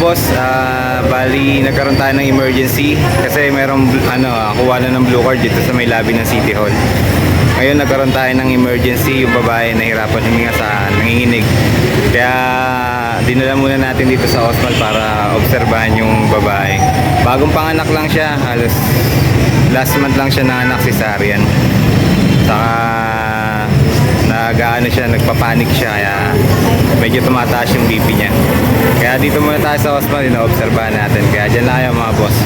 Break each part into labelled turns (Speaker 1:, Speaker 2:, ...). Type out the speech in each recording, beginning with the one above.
Speaker 1: boss, ah, bali nagkaroon tayo ng emergency kasi merong ano, ah, kuha na ng blue card dito sa may lobby ng City Hall. Ngayon nagkaroon tayo ng emergency, yung babae nahirapan huminga sa nanginginig. Kaya dinala muna natin dito sa Osmal para obserbahan yung babae. Bagong panganak lang siya, halos last month lang siya nanganak si Sarian. Saka nag-ano siya, nagpapanik siya kaya medyo tumataas yung BP niya. Kaya dito muna tayo sa Osman, ina-obserbahan natin. Kaya dyan lang kayo mga boss.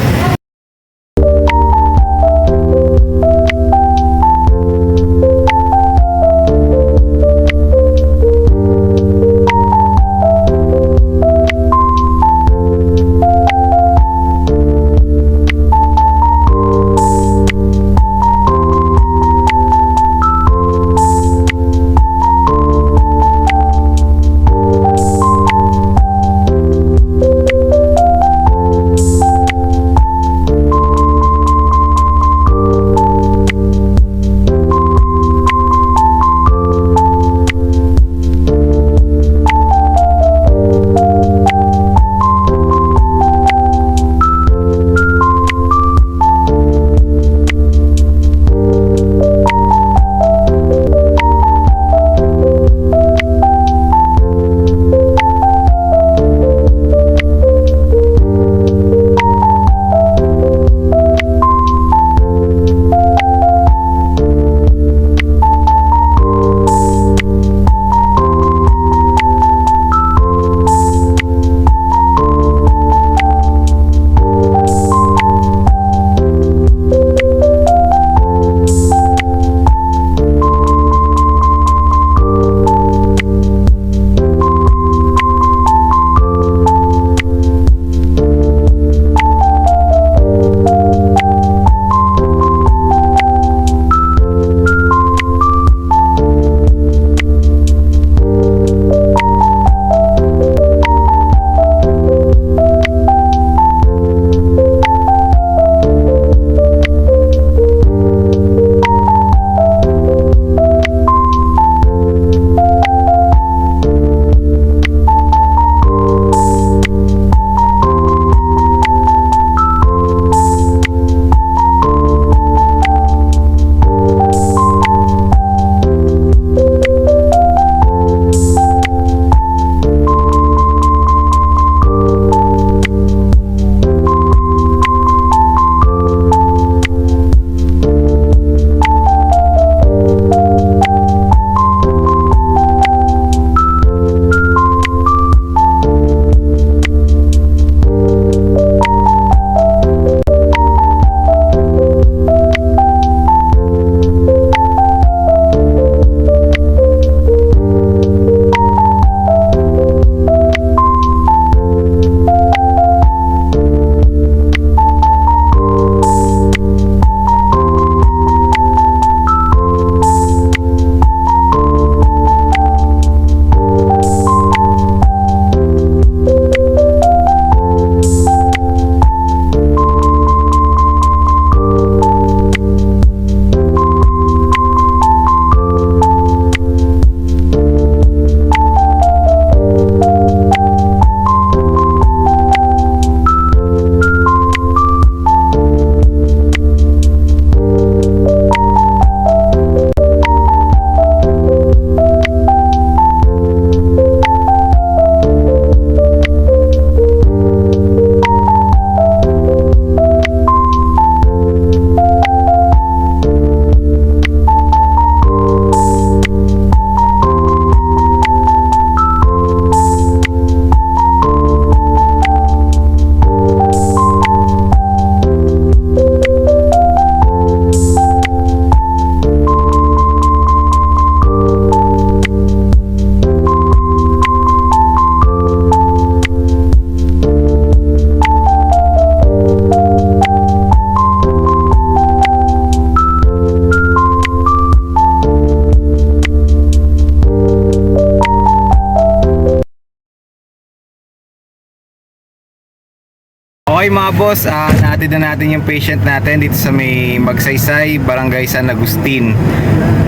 Speaker 1: Okay mga boss, uh, natin na natin yung patient natin dito sa may Magsaysay, Barangay San Agustin.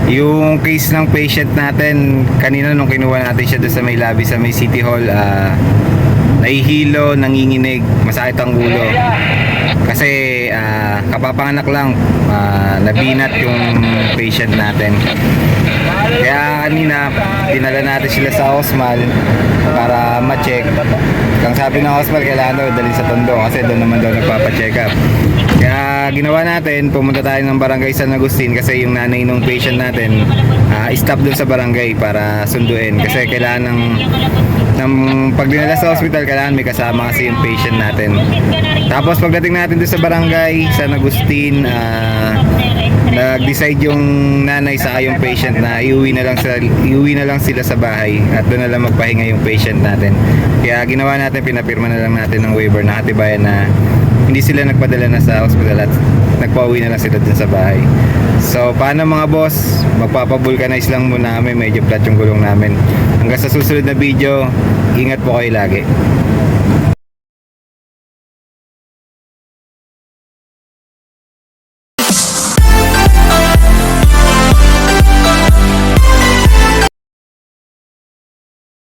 Speaker 1: Yung case ng patient natin, kanina nung kinuha natin siya doon sa may lobby sa may City Hall, ah, nahihilo, nanginginig, masakit ang ulo. Kasi ah, kapapanganak lang, ah, nabinat yung patient natin. Kaya kanina, dinala natin sila sa Osmal para ma-check. Kang sabi ng Osmal, kailangan daw dalhin sa Tondo kasi doon naman daw nagpapacheck up. Kaya ginawa natin, pumunta tayo ng barangay San Agustin kasi yung nanay ng patient natin ah, stop doon sa barangay para sunduin kasi kailangan ng ng pag dinala sa hospital kailangan may kasama kasi yung patient natin. Tapos pagdating natin doon sa barangay San Agustin, ah, nag-decide yung nanay sa yung patient na iuwi na lang sa iuwi na lang sila sa bahay at doon na lang magpahinga yung patient natin. Kaya ginawa natin pinapirma na lang natin ng waiver na katibayan na hindi sila nagpadala na sa hospital at nagpauwi na lang sila dun sa bahay. So, paano mga boss? Magpapabulkanize lang muna kami. Medyo flat yung gulong namin. Hanggang sa susunod na video, ingat po kayo lagi.